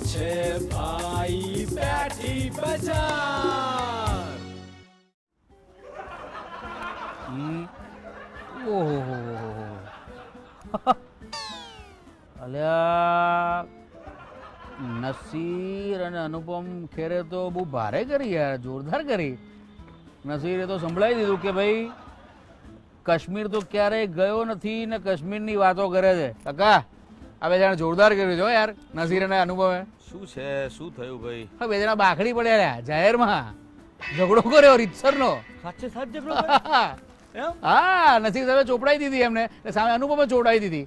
છે ભાઈ, બેઠી બજાર. ઓહો અલ્યા, નસીર અને અનુપમ ખેરે તો બહુ ભારે કરી યાર, જોરદાર કરી. નસીરે તો સંભળાવી દીધું કે ભાઈ, કાશ્મીર તો ક્યારેય ગયો નથી ને કાશ્મીરની વાતો કરે છે. કાકા આ બે જણા જોરદાર કર્યું છે યાર નસીર અને અનુભવે. શું છે શું થયું ભાઈ? હવે બે જણા બાખડી પડ્યા રહ્યા જાહેરમાં. ઝઘડો કર્યો રીતસરનો. સાચે સાચ ઝઘડો હા નસીર સાહેબે ચોપડાઈ દીધી એમને સામે અનુપમે ચોપડાઈ દીધી.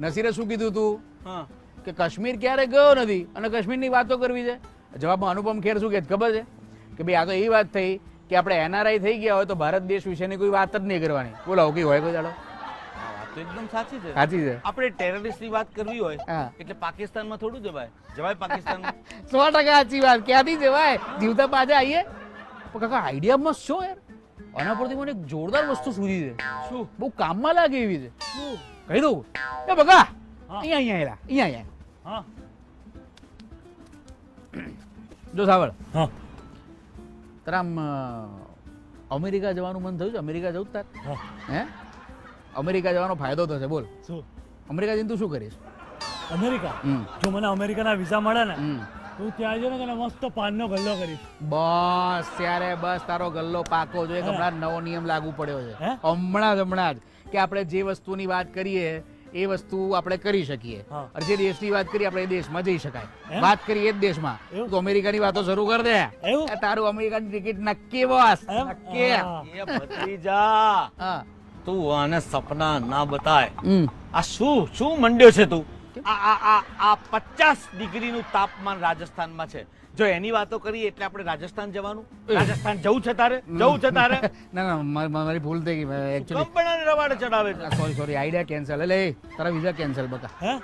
નસીરે શું કીધું તું? કે કાશ્મીર ક્યારે ગયો નથી? અને કાશ્મીરની વાતો કરવી છે? જવાબમાં અનુપમ ખેર શું કે ખબર છે? કે ભાઈ આ તો એ વાત થઈ કે આપણે એનઆરઆઈ થઈ ગયા હોય તો ભારત દેશ વિશેની કોઈ વાત જ નહીં કરવાની. બોલાવું કઈ હોય કોઈ ચાલો તો એકદમ સાચી છે. સાચી છે. આપણે ટેરરિસ્ટની વાત કરવી હોય એટલે પાકિસ્તાનમાં થોડું જવાય. જવાય પાકિસ્તાન? સો ટકા સાચી વાત. ક્યાંથી જવાય. જીવતા પાછા આવીએ પણ કાકા આઈડિયા મસ્ત છો યાર. આના પરથી મને એક જોરદાર વસ્તુ સૂઝી છે. શું? બહુ કામમાં લાગે એવી છે. શું? કહી દઉં. એ બગા અહીંયા અહીંયા એલા અહીંયા અહીંયા હા. જો સાવળ. હા. તારા આમ અમેરિકા જવાનું મન થયું છે. અમેરિકા જવું તાર. હે? અમેરિકા જવાનો ફાયદો થશે બોલ. શું? અમેરિકા જઈને તું શું કરીશ? અમેરિકા? જો મને અમેરિકાના વિઝા મળે ને તું ત્યાં જઈને તને મસ્ત પાનનો ગલ્લો કરીશ. બસ ત્યારે બસ તારો ગલ્લો પાકો જો એક હમણાં નવો નિયમ લાગુ પડ્યો છે. હમણાં જ હમણાં જ કે આપણે જે વસ્તુની વાત કરીએ એ વસ્તુ આપણે કરી શકીએ. અને જે દેશની વાત કરીએ આપણે એ દેશમાં જઈ શકાય. વાત કરીએ એ જ દેશમાં? તો અમેરિકાની વાતો શરૂ કર દે. તારું અમેરિકાની ટિકિટ નક્કી બસ. નક્કી. ભત્રીજા. હા. તું આને સપના ના બતાય. આ શું શું મંડ્યો છે તું? આ આ આ પચાસ ડિગ્રીનું તાપમાન રાજસ્થાનમાં છે. જો એની વાતો કરીએ એટલે આપણે રાજસ્થાન જવાનું? રાજસ્થાન જવું છે તારે? જવું છે તારે? ના ના મારી ભૂલ થઈ ગઈ. એક્ચ્યુઅલી કંપનાને રવાડે ચડાવે છે? સોરી સોરી આઈડિયા કેન્સલ એટલે તારા વિઝા કેન્સલ બકા. હે?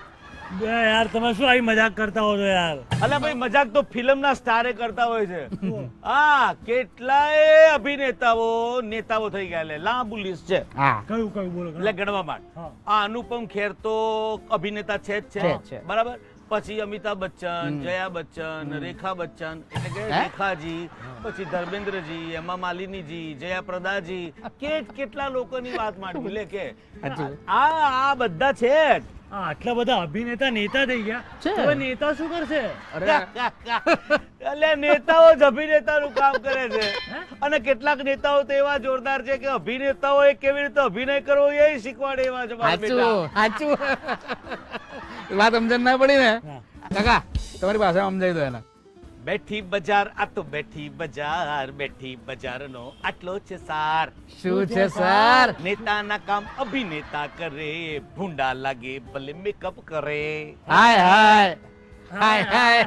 બે યાર તમે શું આવી મજાક કરતા હો છો યાર? અલા ભાઈ મજાક તો ફિલ્મના સ્ટારે કરતા હોય છે. હા કેટલાય અભિનેતાઓ નેતાઓ થઈ ગયા લે. લાંબુ લિસ્ટ છે. હા. કયું કયું બોલો એટલે ગણવા માટે આ અનુપમ ખેર તો અભિનેતા છે જ છે. છે જ છે. બરાબર? પછી અમિતાભ બચ્ચન જયા બચ્ચન રેખા બચ્ચન એટલે કે રેખાજી પછી ધર્મેન્દ્રજી હેમા માલિનીજી જયા પ્રદાજી કેટ કેટલા લોકોની વાત માંડવી લે કે? આ આ બધા છે આટલા બધા અભિનેતા નેતા થઈ ગયા. હવે નેતા શું કરશે? અરે. એટલે નેતાઓ જ અભિનેતાનું કામ કરે છે. અને કેટલાક નેતાઓ તો એવા જોરદાર છે કે અભિનેતાઓ એ કેવી રીતે અભિનય કરવો એ શીખવાડે એવા છે સાચું સાચું વાત સમજણ ના પડી ને? કાકા તમારી ભાષામાં સમજાવી દો એને. બેઠી બજાર આ તો બેઠી બજાર બેઠી બજારનો આટલો છે સાર. શું છે સર? નેતાના કામ અભિનેતા કરે ભૂંડા લાગે ભલે મેકઅપ કરે. હાય હાય. હાય હાય.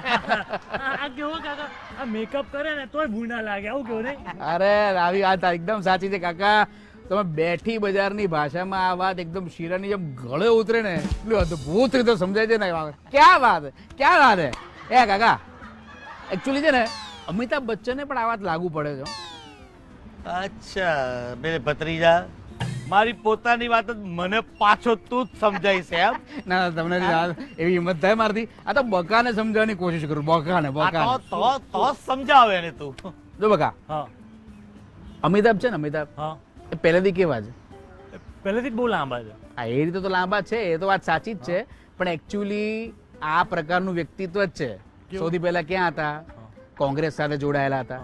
આ આ કેવો કાકા? આ મેકઅપ કરે ને તોય ભૂંડા લાગે આવું કેવું નહીં? અરે આવી વાત એકદમ સાચી છે કાકા. તમે બેઠી બજારની ભાષામાં આ વાત એકદમ શીરાની જેમ ગળે ઉતરે ને એટલું અદભુત રીતે સમજાય છે ને. ક્યાં વાત? ક્યાં વાત હે? એ કાકા એકચ્યુઅલી છે ને અમિતાભ બચ્ચનને પણ આ વાત લાગુ પડે છે અચ્છા મેરે ભત્રીજા મારી પોતાની વાત જ મને પાછો તું જ સમજાય છે એમ? ના ના, તમને એવી હિંમત થાય મારથી આ તો બકાને સમજાવવાની કોશિશ કરું બકાને બકાને. તો તો સમજાવે ને તું. જો બકા હા. અમિતાભ છે ને અમિતાભ. હા. એ પહેલેથી કેવા છે? પહેલેથી જ બહુ લાંબા છે. હા એ રીતે તો લાંબા છે એ તો વાત સાચી જ છે પણ એકચ્યુઅલી આ પ્રકારનું વ્યક્તિત્વ જ છે. સૌથી પહેલા ક્યાં હતા? કોંગ્રેસ સાથે જોડાયેલા હતા.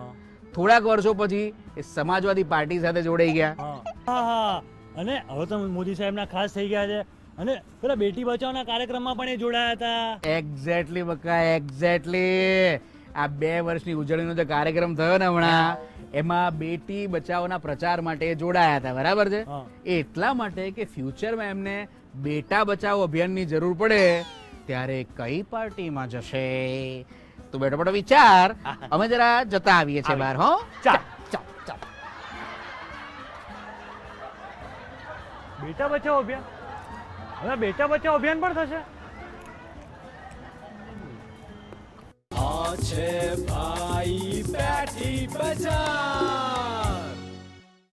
થોડાક વર્ષો પછી એ સમાજવાદી પાર્ટી સાથે જોડાઈ ગયા. હા. હા હા. અને હવે તો મોદી સાહેબના ખાસ થઈ ગયા છે. અને પેલા બેટી બચાવના કાર્યક્રમમાં પણ એ જોડાયા હતા. એક્ઝેક્ટલી બકા એક્ઝેક્ટલી આ બે વર્ષની ઉજવણીનો જે કાર્યક્રમ થયો ને હમણાં એમાં બેટી બચાવોના પ્રચાર માટે જોડાયા હતા બરાબર છે? એ એટલા માટે કે ફ્યુચરમાં એમને બેટા બચાવો અભિયાનની જરૂર પડે ત્યારે કઈ પાર્ટીમાં જશે? તું બેટો બેટો વિચાર અમે જરા જતા આવીએ છીએ બહાર હો? બેટા બચાવો અભિયાન? હવે બેટા બચાવો અભિયાન પણ થશે? છે. ભાઈ બેઠી બજાર.